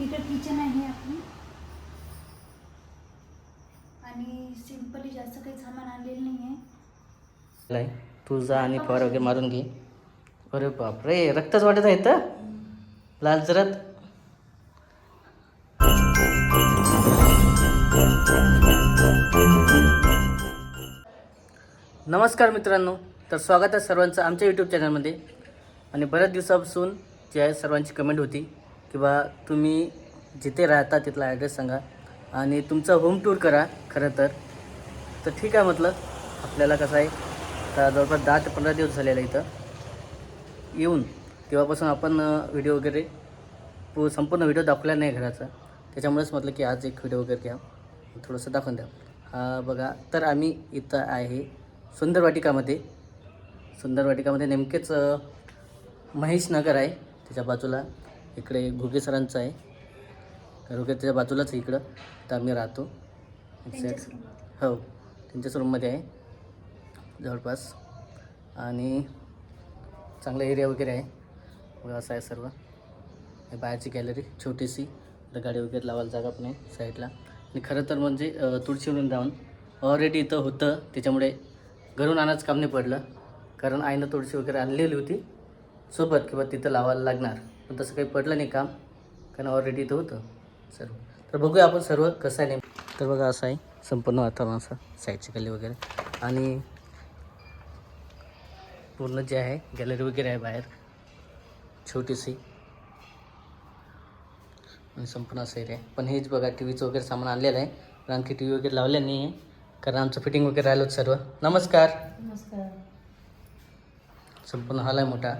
तिथं किचन आहे आपली. आणि सिम्पली जास्त काही सामान आणलेलं नाही आहे लाय तू जा आणि फवारा वगैरे मारून घे. अरे बापरे रक्तच वाटत आहे तर लाल जरत. नमस्कार मित्रांनो तर स्वागत आहे सर्वांचं आमच्या यूट्यूब चॅनलमध्ये आणि बऱ्याच दिवसापासून जी आहे सर्वांची कमेंट होती. किंवा तुम्ही जिथे राहता तिथला ॲड्रेस सांगा. आणि तुमचा होम टूर करा खरं तर. तर ठीक आहे म्हटलं. आपल्याला कसं आहे तर जवळपास दहा ते पंधरा दिवस झालेला इथं. येऊन तेव्हापासून आपण व्हिडिओ वगैरे पू संपूर्ण व्हिडिओ दाखवला नाही घराचा. त्याच्यामुळेच म्हटलं की आज एक व्हिडिओ वगैरे घ्या. थोडंसं दाखवून द्या. हा बघा. तर आम्ही इथं आहे सुंदर वाटिकामध्ये सुंदर वाटिकामध्ये नेमकेच महेश नगर आहे त्याच्या बाजूला. इकडे घुगे सरांचं आहे. घुगे त्याच्या बाजूलाच आहे इकडं. तर आम्ही राहतो. रूममध्ये. हो त्यांच्याच रूममध्ये आहे. जवळपास. आणि चांगला एरिया वगैरे आहे. असं आहे सर्व. बाहेरची गॅलरी छोटीशी. गाडी वगैरे लावायला जागा पण आहे साईडला. आणि खरं तर म्हणजे तुळशी वृंदावन ऑलरेडी इथं होतं. त्याच्यामुळे घरून आणायचं काम नाही पडलं. कारण आईनं तुळशी वगैरे आणलेली होती. सोबत किंवा तिथं लावायला लागणार. पण तसं काही पडलं नाही काम कारण ऑलरेडी इथं होतं सर्व. तर बघूया आपण सर्व कसं आहे तर बघा असं आहे संपूर्ण वातावरण असं साईडची गल्ली वगैरे. आणि पूर्ण जे आहे गॅलरी वगैरे आहे बाहेर. छोटीशी. आणि संपूर्ण असं एरिया आहे. पण हेच बघा टी व्हीचं वगैरे सामान आणलेलं आहे. पण आणखी टी व्ही वगैरे लावलं नाही आहे कारण आमचं फिटिंग वगैरे राहिलं होतं सर्व. नमस्कार. नमस्कार. संपूर्ण हॉल आहे मोठा.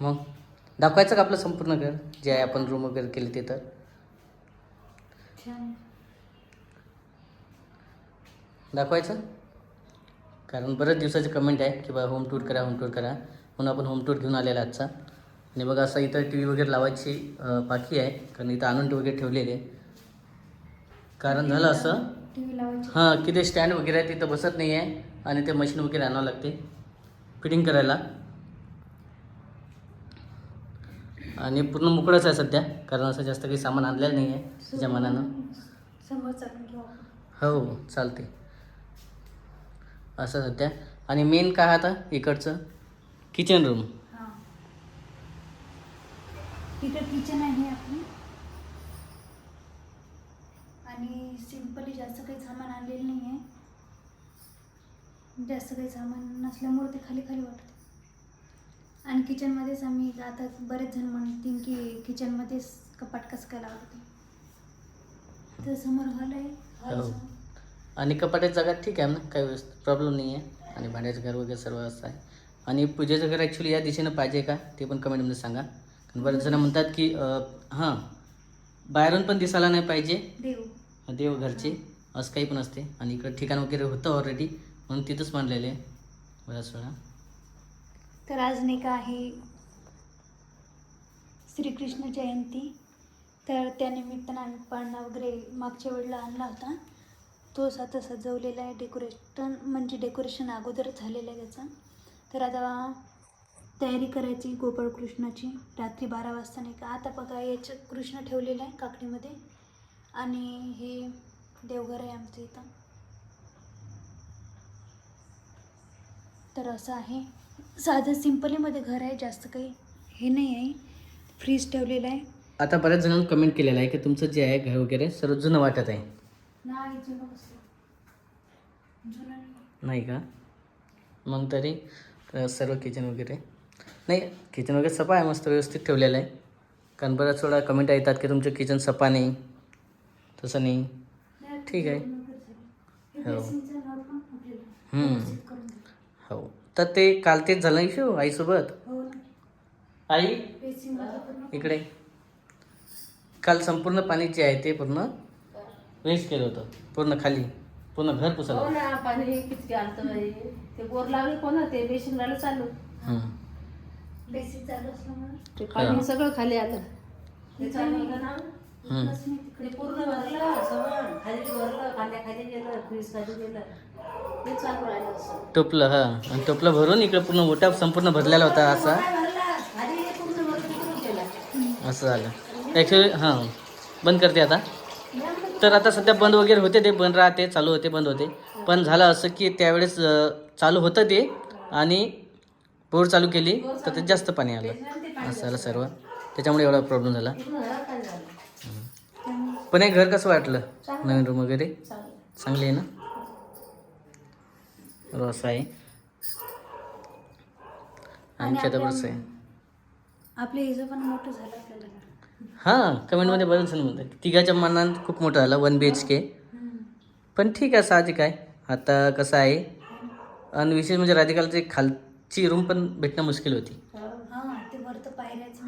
मग दाखवायचं का आपलं संपूर्ण घर? जे आहे आपण रूम वगैरे केली ते तर? दाखवायचं? कारण बऱ्याच दिवसाची कमेंट आहे की बा होम टूर करा होम टूर करा. म्हणून आपण होम टूर घेऊन आलेला आजचा. आणि बघा असं इथं टी व्ही वगैरे लावायची बाकी आहे. कारण इथं आणून वगैरे ठेवलेले. आहे कारण झालं असं? हां की ते स्टँड वगैरे आहे तिथं बसत नाही आहे आणि ते मशीन वगैरे आणावं लागते. फिटिंग करायला. आणि पूर्ण मोकळंच आहे सध्या कारण असं जास्त काही सामान आणलेलं नाही आहे त्याच्या मनानं समोर चालून घेऊ आपण. हो चालते असं सध्या. आणि मेन काय आता इकडचं? किचन रूम हां. तिथं किचन आहे आपली. आणि सिम्पली जास्त काही सामान आणलेलं नाही आहे जास्त काही सामान नसल्यामुळे ते खाली खाली वाटते. आणि किचनमध्येच आम्ही आता बरेच जण म्हणतील की किचनमध्येच कपाट कसं काय लावते तर समोर हॉल आहे. हो. आणि कपाटाची जागा ठीक आहे ना? काही प्रॉब्लेम नाही आहे आणि भांड्याचं घर वगैरे सर्व असं आहे. आणि पूजेचं घर ॲक्च्युली या दिशेनं पाहिजे का? ते पण कमेंटमध्ये सांगा. कारण बरेच जण म्हणतात की हां बाहेरून पण दिसायला नाही पाहिजे. देव. देव घरचे. असं काही पण असते. आणि इकडं ठिकाण वगैरे होतं ऑलरेडी म्हणून तिथंच मांडलेले आहे. बऱ्याच वेळा तर आज नाही का आहे श्रीकृष्ण जयंती. तर त्यानिमित्तानं आम्ही पाळणा वगैरे मागच्या वेळेला आणला होता. तोच आता सजवलेला आहे डेकोरेशन म्हणजे डेकोरेशन अगोदर झालेलं आहे त्याचं. तर आता तयारी करायची गोपाळकृष्णाची. रात्री बारा वाजता नाही का आता बघा याचं कृष्ण ठेवलेलं आहे काकडीमध्ये. आणि हे देवघर आहे आमचं इथं. तर असं आहे. साधं सिम्पलीमध्ये घर आहे जास्त काही हे नाही आहे फ्रीज ठेवलेलं आहे आता बऱ्याच जणांनी कमेंट केलेलं आहे की तुमचं जे आहे घर वगैरे सर्व जुनं वाटत आहे नाही जुनं कसं जुनं नाही. नाही का मग तरी अ, सर्व किचन वगैरे नाही किचन वगैरे सफा आहे मस्त व्यवस्थित ठेवलेलं आहे कारण बऱ्याच वेळा कमेंट येतात की तुमचं किचन सफा नाही तसं नाही ठीक आहे. हे हो. बेसिनचं नळ पण फुटलेलं आहे. हम्म. व्यवस्थित करून दे. हो तर ते काल तेच झालं नाही शो आईसोबत? हो आई? इकडे. काल संपूर्ण पाणी जे आहे ते पूर्ण. वेस्ट केलं होतं. पूर्ण खाली. पूर्ण घर हो पुसलं ना पाणी किती आलतं बाई. ते बोर लावले कोणा? ते बेसिन राहिलं चालू. हम्म. बेसिन चालू असल्यामुळे. ते पाणी सगळं खाली आलं. ते चालू होतं ना? तिकडे पूर्ण भरलं सगळं खाली भरलं खाल्या खाली गेलं फ्रीज खाली गेलं ते चालू राहिलं असं. टोपलं हा. आणि टोपलं भरून इकडे पूर्ण मोठा संपूर्ण भरलेला होता असा? काय भरला. खाली पूर्ण भरून तिकडून गेला असं झालं. ॲक्च्युली हां. बंद करते आता. तर आता सध्या बंद वगैरे होते ते बंद राहते चालू होते बंद होते. पण झालं असं की त्यावेळेस चालू होतं ते आणि बोर चालू केली तर ते जास्त पाणी आलं. असं झालं सर्व. त्याच्यामुळे एवढा प्रॉब्लेम झाला पूर्ण घरात काय झालं पण हे घर कसं वाटलं? नवीन रूम वगैरे? चांगलं. आहे ना? रस आहे. आणखी आता बरंच आहे. आपलं हिजं पण मोठं झालं हां कमेंटमध्ये बरेच जण म्हणतात तिघाच्या मनात खूप मोठं झालं वन बी एच के पण ठीक आहे साहजिक आहे. आता कसं आहे? आणि विशेष म्हणजे राधिकालची खालची रूम पण भेटणं मुश्किल होती. हां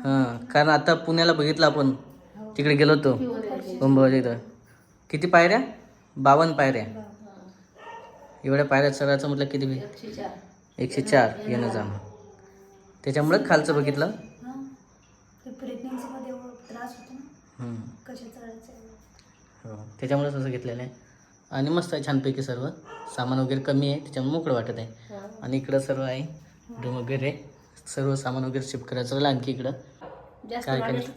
हां कारण आता पुण्याला बघितलं आपण तिकडे गेलो होतो. अंबाबाच्या इथं. किती पायऱ्या? बावन्न पायऱ्या. एवढ्या पायऱ्या चढायचं म्हटलं किती बी? एकशे चार. येणं जाणं. त्याच्यामुळं खालचं बघितलं. हां. हो. त्याच्यामुळेच असं घेतलेलं आहे. आणि मस्त आहे छानपैकी सर्व. सामान वगैरे कमी आहे. त्याच्यामुळे मोकळं वाटत आहे. आणि इकडं सर्व आहे. रूम वगैरे. सर्व सामान वगैरे शिफ्ट करायचं आणखी इकडं. काय करायचं?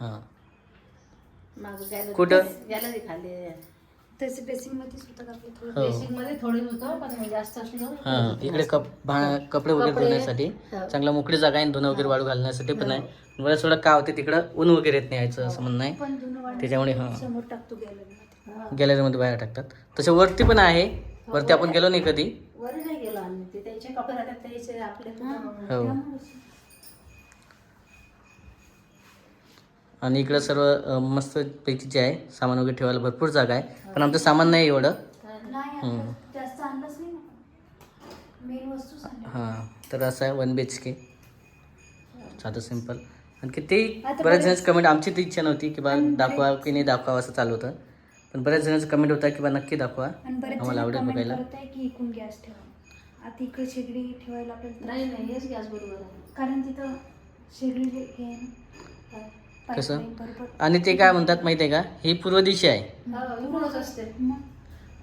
हां. मागं कुठं? गॅलरी खाली. तसे बेसिंगमध्येच होतं का आपलं? थोडं हो. बेसिकमध्ये थोडी होतं पण जास्त असली का हां इकडे कप भा कपडे वगैरे कपडे, धुण्यासाठी. हो. चांगला मोकळी जागा आहे धुणं वगैरे वाळू घालण्यासाठी पण आहे बरं थोडं का होते तिकडं ऊन वगैरे येत नाही यायचं असं म्हणणं आहे. पण धुणं वाढ त्याच्यामुळे हां. समोर टाकतो गॅलरीमध्ये गॅलरीमध्ये बाहेर टाकतात. तसे वरती पण आहे. वरती आपण गेलो नाही कधी. वर नाही गेलो आम्ही. ते त्यांचे कपडे राहतात त्याचे आपले हो. आणि इकडं सर्व मस्त पैकी जे आहे सामान वगैरे ठेवायला भरपूर जागा आहे. पण आमचं सामान नाही एवढं. हां तर असं आहे वन बी एच के. साधं सिंपल आणखी ते बऱ्याच जणांची कमेंट आमची ती इच्छा नव्हती की बा दाखवा की नाही दाखवा असं चालू होतं. पण बऱ्याच जणांचं कमेंट होता की बा नक्की दाखवा. आम्हाला आवडेल बघायला. करत आहे की इकून गॅस ठेवा. आता इकडे शेगडी ठेवायला आपल्याला नाही नाही हेच गॅस बरोबर आहे. कारण तिथं शेगडी कसं? आणि ते काय म्हणतात माहिती आहे का? ही पूर्व दिशा आहे. हो,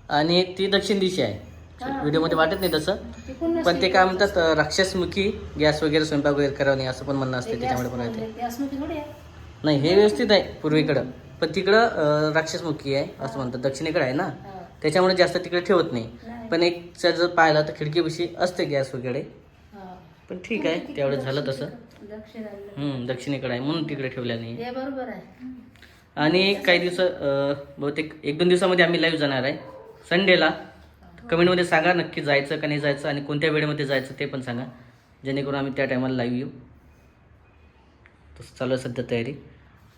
आणि ती दक्षिण दिशा आहे. व्हिडिओमध्ये वाटत नाही तसं. पण ते काय म्हणतात राक्षसमुखी गॅस वगैरे स्वयंपाक वगैरे करावं नाही असं पण म्हणणं असते त्याच्यामुळे पण आहे. नाही हे व्यवस्थित आहे पूर्वेकडं. पण तिकडं राक्षसमुखी आहे असं म्हणतात. दक्षिणेकडे आहे ना. त्याच्यामुळे जास्त तिकडे ठेवत नाही. पण एक जर पाहिलं तर खिडकीपाशी असते गॅस वगैरे. पण ठीक आहे त्यावेळेस झालं तसं. हम्म, दक्षिणेकडे आहे म्हणून तिकडे ठेवल्या नाही. हे बरोबर आहे. आणि काही दिवस बहुतेक एक दोन दिवसामध्ये आम्ही लाईव्ह जाणार आहे. संडेला कमेंटमध्ये सांगा नक्की जायचं का नाही जायचं आणि कोणत्या वेळेमध्ये जायचं ते पण सांगा. जेणेकरून आम्ही त्या टायमाला लाईव्ह येऊ. तसं चालू आहे सध्या तयारी.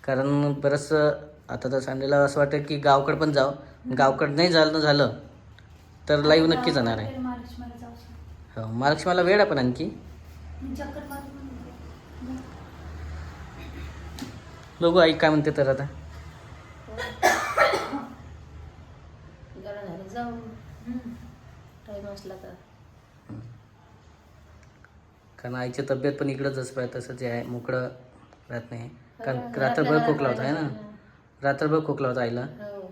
कारण बरंचसं आता तर संडेला असं वाटतं की गावकडं पण जावं. गावकडं नाही झालं झालं. तर लाईव्ह नक्की जाणार आहे. हो महालक्ष्मीला वेळ आहे पण आणखी. चक्कर मारून. बघू आई काय म्हणते तर आता. जरा झालं जाऊ टाईम असला तर. कारण आईची तब्येत पण इकडंच जसं आहे तसं जे आहे. मोकळं राहत नाही. कारण रात्रभर खोकला होता आहे ना? रात्रभर खोकला. होता आईला. हो.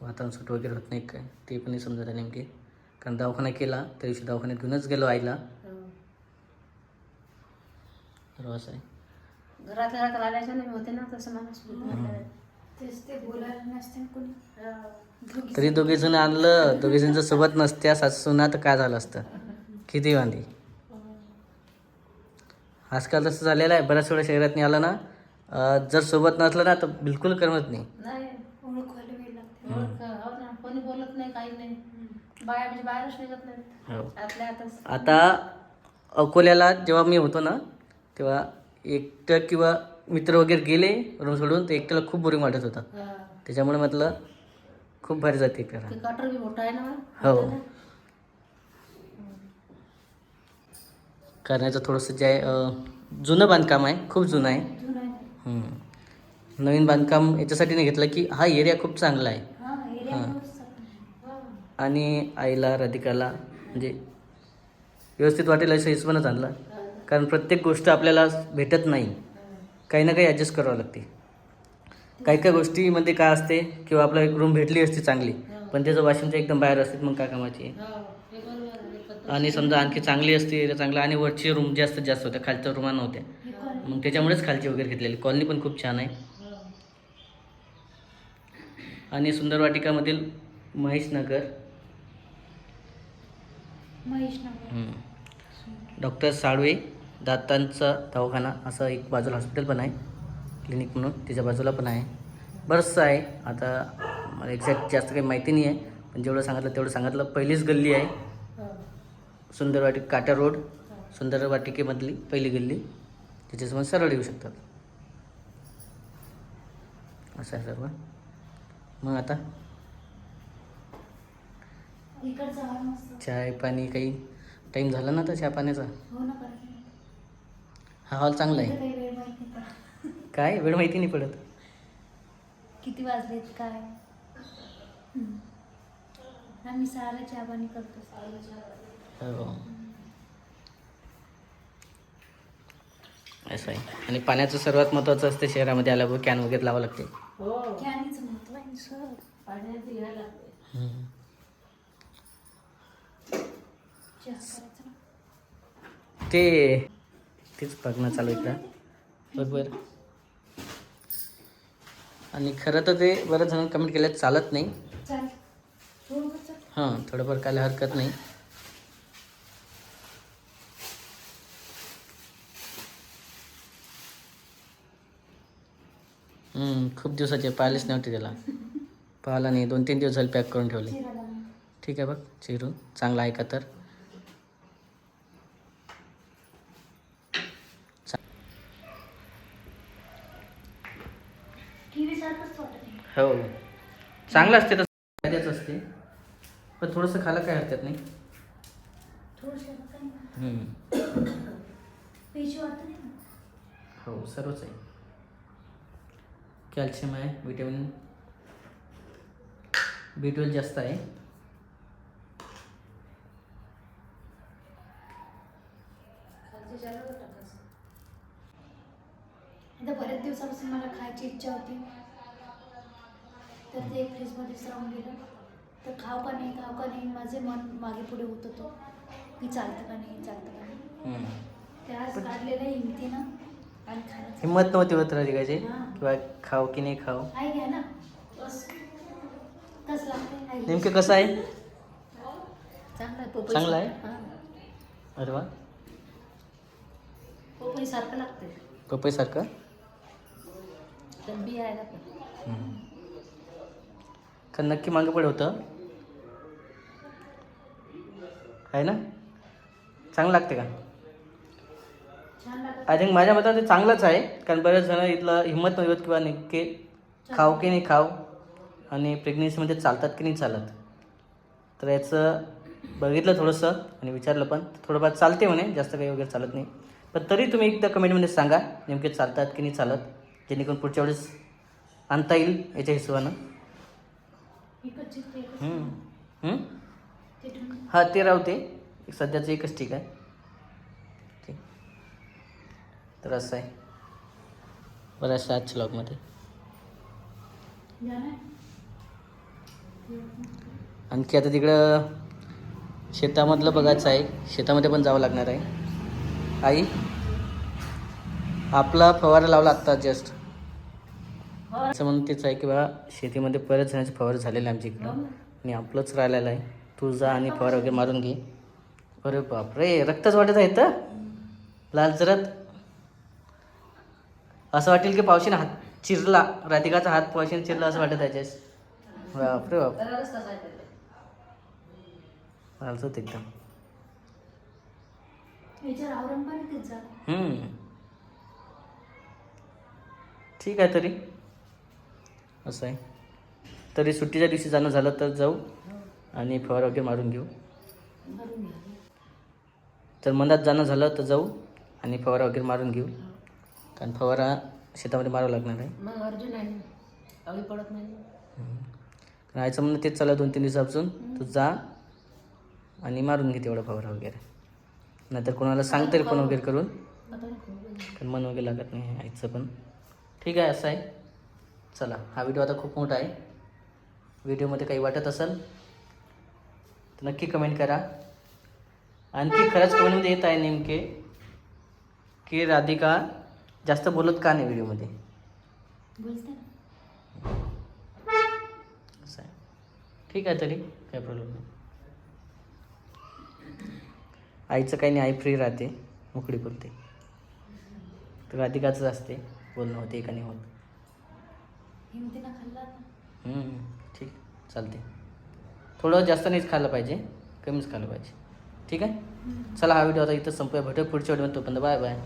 वातावरण सुट वगैरे होत नाही काय? ते पण समजत आहे नेमके. कारण दवाखाना केला त्या दिवशी दवाखान्यात घेऊनच गेलो आईला. हो. तर असं आहे. घरातल्या घरात नाही होते ना तसं माणूस तेच ते बोलायला नसते ना कोणी. दोघी तरी दोघे जण आणलं दोघे जण जर सोबत नसत्या सासू सुना तर काय झालं असतं? किती वांदी आजकाल तसं झालेलं आहे बऱ्याच वेळा शहरात आलं ना जर सोबत नसलं ना तर बिलकुल करमत नाही. हो बोलत नाही काही नाही. म्हणजे बाहेरच निघत नाही हो. आता अकोल्याला जेव्हा मी होतो ना तेव्हा एकटं किंवा मित्र वगैरे गेले रूम सोडून तर एकट्याला खूप बोरिंग वाटत होतं. त्याच्यामुळे म्हटलं खूप भारी जाते करा. ते कटर बी मोठा आहे ना हो. करण्याचं थोडंसं जे आहे जुनं बांधकाम आहे खूप जुनं आहे. हम्म. नवीन बांधकाम याच्यासाठी नाही घेतलं की हा एरिया खूप चांगला आहे. हा आणि आईला राधिकाला म्हणजे व्यवस्थित वाटेल असं हिशोबानंच आणलं कारण प्रत्येक गोष्ट आपल्याला भेटत नाही. काही ना काही ॲडजस्ट करावं लागते. काही काही गोष्टीमध्ये काय असते किंवा आपला एक रूम भेटली असते चांगली पण त्याचं वाशिमचं एकदम बाहेर असते मग काय कामाची. आणि समजा आणखी चांगली असते चांगला आणि वरची रूम जास्तीत जास्त होत्या खालच्या रूमा नव्हत्या. मग त्याच्यामुळेच खालची वगैरे घेतलेली. कॉलनी पण खूप छान आहे. आणि सुंदर वाटिकामधील महेश नगर महेश नगर डॉक्टर साळवे दातांचा दवाखाना असं एक बाजूला हॉस्पिटल पण आहे. क्लिनिक म्हणून त्याच्या बाजूला पण आहे. बरंचसं आहे. आता मला एक्झॅक्ट जास्त काही माहिती नाही आहे पण जेवढं सांगितलं तेवढं सांगितलं. पहिलीच गल्ली आहे. सुंदर वाटिक काटा रोड सुंदर वाटिकेमधली पहिली गल्ली. त्याच्यासमोर सरळ येऊ शकतात. असं आहे सर्व. मग आता? चाय पाणी काही? टाईम झाला ना आता चहा पाण्याचा? हो ना बरं हा हॉल चांगला आहे. काही वेळ माहीत नाही पडत. काय? काय वेळ माहिती नाही पडत. किती वाजलेत काय? हम्म. आम्ही सहाला चहा पाणी करतो. हो. असं आहे. आणि पाण्याचं सर्वात महत्त्वाचं असते शहरामध्ये आल्यावर कॅन वगैरे लावावं लागते. हो. कॅनीच महत्त्व आहे सर. पाण्याचं घ्यायला लागते चहा करायचा ना ते तेच बघणं चालू आहे इकडं. बघ बरं. आणि खरं तर ते बऱ्याच जणांनी कमेंट केलं चालत नाही. हां थोडंफार काय हरकत नाही. हम्म, खूप दिवसाचे पाहिलेच नव्हते त्याला. पाहिला नाही. दोन तीन दिवस झाले पॅक करून ठेवले. ठीक आहे बघ चिरून. चांगला आहे का तर TV सारखंच वाटत आहे. हो चांगलं असते तसं. फायद्याचं असते. पण थोडंसं खायला काय हरकत नाही. हम्म. हो सर्वच आहे. कॅल्शियम आहे विटॅमिन. बी ट्वेल्व जास्त आहे. आता बऱ्याच दिवसापासून मला खायची इच्छा होती. तर ते फ्रीजमध्येच राहून गेलं. तर खाव का नाही खाव का नाही माझे मन मागे पुढे होत होतं की चालतं का नाही चालतं का नाही. हम्म. ते आज काढलेलं आहे हिमतीनं आणि हिंमत नव्हती होत राधिकाची हां. किंवा खाऊ की नाही खाऊ. आई घ्या ना. बस. कसं लागते आई नेमकं कसं आहे? चांगलं आहे पपई चांगलं आहे? हां. अरे वा. पपई सारखं लागते पपईसारखं तर बी आहे ना. कारण का नक्की मागं पड होतं. आहे ना? चांगलं लागते का? आय थिंक माझ्या मताने ते चांगलंच आहे. कारण बऱ्याच जण इथलं हिंमत नव्हत किंवा नेमके खाऊ की नाही खाऊ आणि प्रेग्नेन्सीमध्ये चालतात की नाही चालत. तर याचं बघितलं थोडंसं आणि विचारलं पण. थोडंफार चालते म्हणे जास्त काही वगैरे चालत नाही. पण तरी तुम्ही एकदा कमेंटमध्ये सांगा नेमके चालतात की नाही चालत जेणेकरून पुढच्या वेळेस आणता येईल याच्या हिशोबानं एकच चित्त एकच हम्म. हम्म? ते ठेवून हा ते राहते सध्याचं एकच ठीक आहे. ठीक. तर असं आहे. बरं असं आजच्या लॉगमध्ये ना आणखी आता तिकडं शेतामधलं बघायचं आहे. शेतामध्ये पण जावं लागणार आहे. आई आपला फवारा लावला आत्ता जस्ट असं म्हणून तेच आहे की बा शेतीमध्ये बरेच जणांचे फवारे झालेले आहे आमच्या इकडं. आणि आपलंच राहिलेलं आहे. तू जा आणि फवारा वगैरे मारून घे. अरे बापरे रक्तच वाटत आहे तर लाल जरत असं वाटेल की पावशीने हात चिरला राधिकाचा हात पावशीने चिरला असं वाटत आहे बापरे बाप. लालचत एकदम. ठीक आहे तरी. असं आहे. तरी सुट्टीच्या दिवशी जाणं झालं तर जाऊ आणि फवारा वगैरे मारून घेऊ. तर मनात जाणं झालं तर जाऊ आणि फवारा वगैरे मारून घेऊ. कारण फवारा शेतामध्ये मारावा लागणार आहे. आईचं म्हणणं तेच चाललं दोन तीन दिवसापासून तू जा आणि मारून घे तेवढा फवारा वगैरे. नाहीतर कोणाला सांग तरी पण वगैरे करून. कारण मन वगैरे लागत नाही आईचं पण. ठीक आहे असं आहे. चला हा व्हिडिओ आता खूप मोठा आहे. व्हिडिओमध्ये काही वाटत असेल तर नक्की कमेंट करा. आणखी खरंच कमेंटमध्ये येत आहे नेमके की राधिका जास्त बोलत का नाही व्हिडिओमध्ये ठीक आहे तरी काय प्रॉब्लेम नाही. आईचं काही नाही आई फ्री राहते मोकळी बोलते. तर राधिकाचंच असते बोलणं होते का नाही होत. हिमतीनं खाल्ला ना हम्म, ठीक चालते थोडं जास्त नाहीच खाल्लं पाहिजे कमीच खाल्लं पाहिजे. ठीक आहे? चला हा व्हिडिओ आता इथं संपूया. भेटूया पुढच्या व्हिडिओ तोपर्यंत बाय बाय.